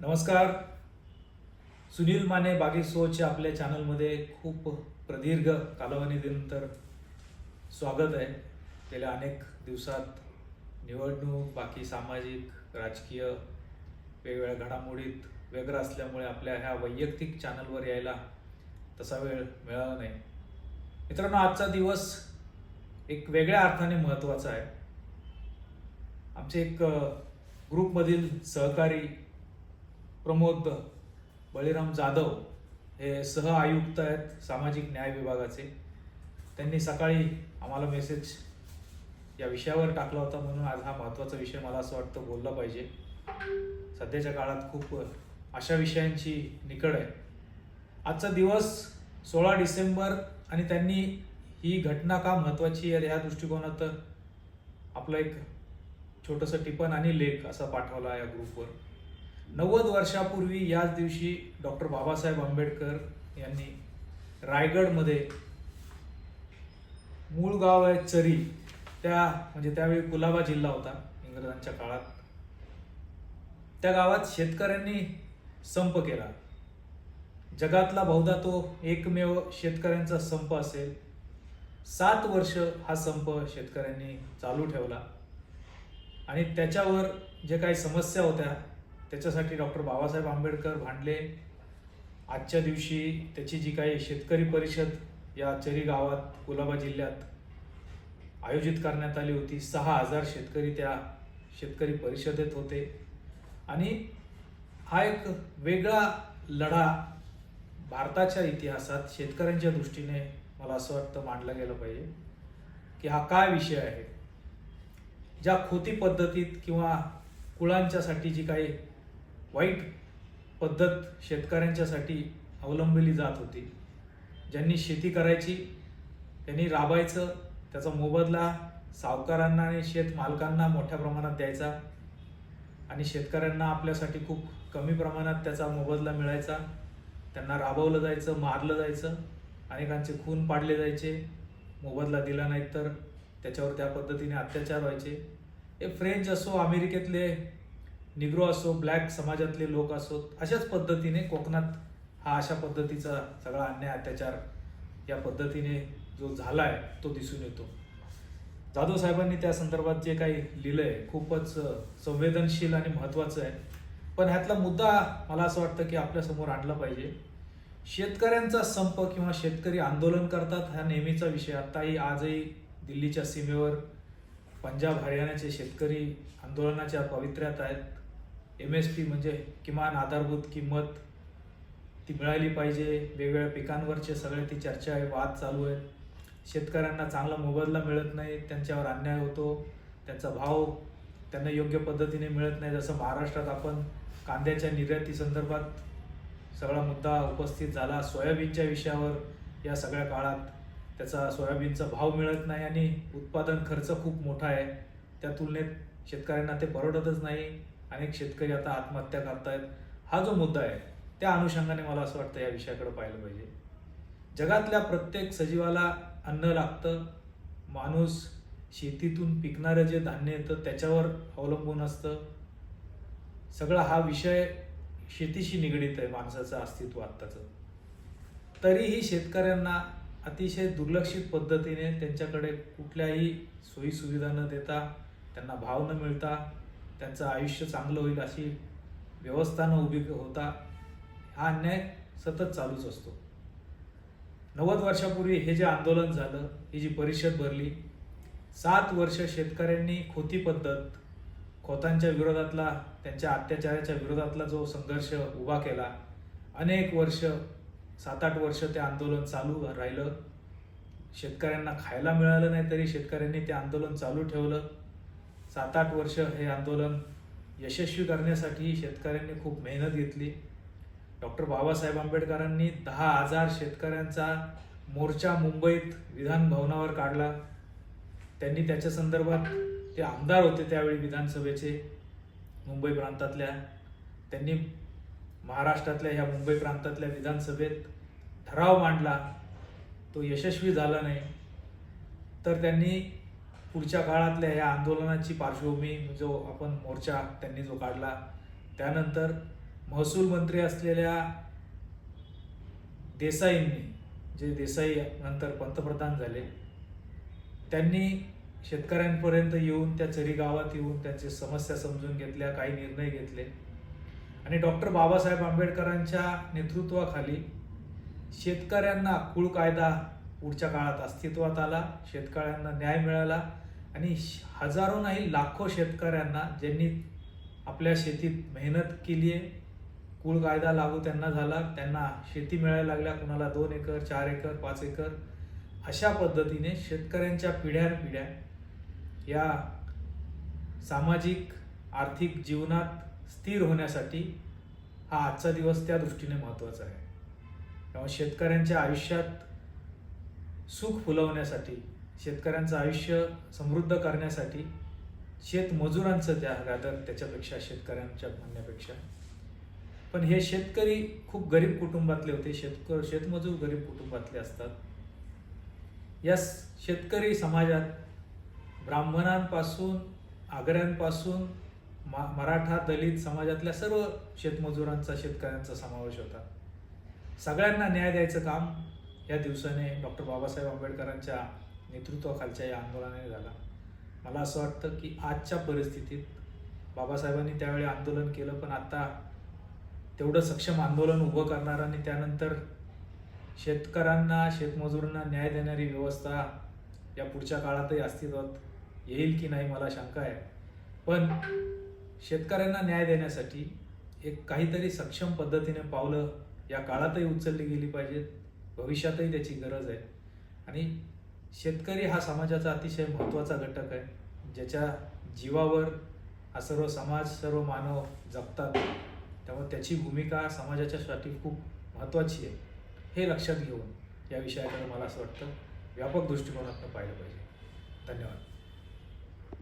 नमस्कार. सुनील माने बागेसोच्या आपल्या चॅनलमध्ये खूप प्रदीर्घ कालावधीनंतर स्वागत आहे. गेल्या अनेक दिवसात निवडणूक बाकी सामाजिक राजकीय वेगवेगळ्या घडामोडीत व्यग्र असल्यामुळे आपल्या ह्या वैयक्तिक चॅनलवर यायला तसा वेळ मिळाला नाही. मित्रांनो आजचा दिवस एक वेगळ्या अर्थाने महत्त्वाचा आहे. आमचे एक ग्रुपमधील सहकारी प्रमोद बळीराम जाधव हे सह आयुक्त आहेत सामाजिक न्याय विभागाचे. त्यांनी सकाळी आम्हाला मेसेज या विषयावर टाकला होता म्हणून आज हा महत्त्वाचा विषय मला असं वाटतं बोलला पाहिजे. सध्याच्या काळात खूप अशा विषयांची निकड आहे. आजचा दिवस सोळा डिसेंबर आणि त्यांनी ही घटना का महत्त्वाची आहे ह्या दृष्टिकोनात आपलं एक छोटंसं टिपण आणि लेख असा पाठवला या ग्रुपवर नव्वद वर्षापूर्वी याच दिवशी डॉक्टर बाबासाहेब आंबेडकर यांनी रायगडमध्ये मूळ गाव आहे चरी त्या म्हणजे त्यावेळी कुलाबा जिल्हा होता इंग्रजांच्या काळात. त्या गावात शेतकऱ्यांनी संप केला. जगातला बहुधा तो एकमेव शेतकऱ्यांचा संप असेल. सात वर्ष हा संप शेतकऱ्यांनी चालू ठेवला. आणि त्याच्यावर जे काही समस्या होत्या त्याच्यासाठी डॉक्टर बाबासाहेब आंबेडकर भांडले. आजच्या दिवशी त्याची जी काही शेतकरी परिषद या चरी गावात कुलाबा जिल्ह्यात आयोजित करण्यात आली होती. सहा हजार शेतकरी त्या शेतकरी परिषदेत होते. आणि हा एक वेगळा लढा भारताच्या इतिहासात शेतकऱ्यांच्या दृष्टीने मला असं वाटतं मांडला गेलं पाहिजे की हा काय विषय आहे? ज्या खोती पद्धतीत किंवा कुळांच्यासाठी जी काही वाईट पद्धत शेतकऱ्यांच्यासाठी अवलंबली जात होती. ज्यांनी शेती करायची त्यांनी राबायचं त्याचा मोबदला सावकारांना आणि शेत मालकांना मोठ्या प्रमाणात द्यायचा आणि शेतकऱ्यांना आपल्यासाठी खूप कमी प्रमाणात त्याचा मोबदला मिळायचा. त्यांना राबवलं जायचं मारलं जायचं अनेकांचे खून पाडले जायचे मोबदला दिला नाही तर त्याच्यावर त्या पद्धतीने अत्याचार व्हायचे. हे फ्रेंच असो अमेरिकेतले निग्रो असो ब्लॅक समाजातले लोक असोत अशाच पद्धतीने कोकणात हा अशा पद्धतीचा सगळा अन्याय अत्याचार या पद्धतीने जो झाला आहे तो दिसून येतो. जाधव साहेबांनी त्या संदर्भात जे काही लिहिलं आहे खूपच संवेदनशील आणि महत्त्वाचं आहे. पण ह्यातला मुद्दा मला असं वाटतं की आपल्यासमोर आणला पाहिजे. शेतकऱ्यांचा संप किंवा शेतकरी आंदोलन करतात हा नेहमीचा विषय. आत्ताही आजही दिल्लीच्या सीमेवर पंजाब हरियाणाचे शेतकरी आंदोलनाच्या पवित्र्यात आहेत. एम एस पी म्हणजे किमान आधारभूत किंमत ती मिळाली पाहिजे. वेगवेगळ्या पिकांवरचे सगळे ती चर्चा आहे वाद चालू आहेत. शेतकऱ्यांना चांगला मोबदला मिळत नाही त्यांच्यावर अन्याय होतो. त्यांचा भाव त्यांना योग्य पद्धतीने मिळत नाही. जसं महाराष्ट्रात आपण कांद्याच्या निर्याती संदर्भात सगळा मुद्दा उपस्थित झाला. सोयाबीनच्या विषयावर या सगळ्या काळात त्याचा सोयाबीनचा भाव मिळत नाही आणि उत्पादन खर्च खूप मोठा आहे. त्या तुलनेत शेतकऱ्यांना ते परवडतच नाही. अनेक शेतकरी आता आत्महत्या करतायत. हा जो मुद्दा आहे त्या अनुषंगाने मला असं वाटतं या विषयाकडे पाहिलं पाहिजे. जगातल्या प्रत्येक सजीवाला अन्न लागतं माणूस शेतीतून पिकणारं जे धान्य येतं त्याच्यावर अवलंबून असतं. सगळा हा विषय शेतीशी निगडीत आहे माणसाचं अस्तित्व आत्ताचं. तरीही शेतकऱ्यांना अतिशय दुर्लक्षित पद्धतीने त्यांच्याकडे कुठल्याही सोयीसुविधा न देता त्यांना भाव न मिळता त्यांचं आयुष्य चांगलं होईल अशी व्यवस्था न उभी होता हा अन्याय सतत चालूच असतो. नव्वद वर्षापूर्वी हे जे आंदोलन झालं ही जी परिषद भरली सात वर्ष शेतकऱ्यांनी खोती पद्धत खोतांच्या विरोधातला त्यांच्या अत्याचाराच्या विरोधातला जो संघर्ष उभा केला अनेक वर्ष सात आठ वर्ष ते आंदोलन चालू राहिलं. शेतकऱ्यांना खायला मिळालं नाही तरी शेतकऱ्यांनी ते आंदोलन चालू ठेवलं. सात आठ वर्ष हे आंदोलन यशस्वी करण्यासाठी शेतकऱ्यांनी खूप मेहनत घेतली. डॉक्टर बाबासाहेब आंबेडकरांनी दहा हजार शेतकऱ्यांचा मोर्चा मुंबईत विधान भवनावर काढला. त्यांनी त्याच्या संदर्भात ते आमदार होते त्यावेळी विधानसभेचे मुंबई प्रांतातल्या. त्यांनी महाराष्ट्रातल्या ह्या मुंबई प्रांतातल्या विधानसभेत ठराव मांडला. तो यशस्वी झाला नाही. तर त्यांनी पुढच्या काळातल्या या आंदोलनाची पार्श्वभूमी जो आपण मोर्चा त्यांनी जो काढला त्यानंतर महसूल मंत्री असलेल्या देसाईंनी जे देसाई नंतर पंतप्रधान झाले त्यांनी शेतकऱ्यांपर्यंत येऊन त्या चरी गावात येऊन त्यांची समस्या समजून घेतल्या काही निर्णय घेतले. आणि डॉक्टर बाबासाहेब आंबेडकरांच्या नेतृत्वाखाली शेतकऱ्यांना कुळ कायदा पुढच्या काळात अस्तित्वात आला शेतकऱ्यांना न्याय मिळाला आणि श- हजारो नाही लाखो शेतकऱ्यांना ज्यांनी आपल्या शेतीत मेहनत केली आहे कुळ कायदा लागू त्यांना झाला त्यांना शेती मिळायला लागल्या कुणाला दोन एकर चार एकर पाच एकर अशा पद्धतीने शेतकऱ्यांच्या पिढ्यानपिढ्या या सामाजिक आर्थिक जीवनात स्थिर होण्यासाठी हा आजचा दिवस त्या दृष्टीने महत्त्वाचा आहे. त्यामुळे शेतकऱ्यांच्या आयुष्यात सुख फुलवण्यासाठी शेतकऱ्यांचं आयुष्य समृद्ध करण्यासाठी शेतमजुरांचं त्या रादर त्याच्यापेक्षा शेतकऱ्यांच्या म्हणण्यापेक्षा. पण हे शेतकरी खूप गरीब कुटुंबातले होते. शेतक शेतमजूर गरीब कुटुंबातले असतात. या शेतकरी समाजात ब्राह्मणांपासून आगऱ्यांपासून मा मराठा दलित समाजातल्या सर्व शेतमजुरांचा शेतकऱ्यांचा समावेश होता. सगळ्यांना न्याय द्यायचं काम या दिवसाने डॉक्टर बाबासाहेब आंबेडकरांच्या नेतृत्वाखालच्या या आंदोलनाने झाला. मला असं वाटतं की आजच्या परिस्थितीत बाबासाहेबांनी त्यावेळी आंदोलन केलं पण आता तेवढं सक्षम आंदोलन उभं करणार आणि त्यानंतर शेतकऱ्यांना शेतमजुरांना न्याय देणारी व्यवस्था या पुढच्या काळातही अस्तित्वात येईल की नाही मला शंका आहे. पण शेतकऱ्यांना न्याय देण्यासाठी एक काहीतरी सक्षम पद्धतीने पावलं या काळातही उचलली गेली पाहिजेत. भविष्यातही त्याची गरज आहे. आणि शेतकरी हा समाजाचा अतिशय महत्त्वाचा घटक आहे. ज्याच्या जीवावर हा सर्व समाज सर्व मानव जगतात. त्यामुळे त्याची भूमिका समाजाच्यासाठी खूप महत्त्वाची आहे. हे लक्षात घेऊन या विषयाकडे मला असं वाटतं. व्यापक दृष्टिकोनातून पाहिलं पाहिजे. धन्यवाद.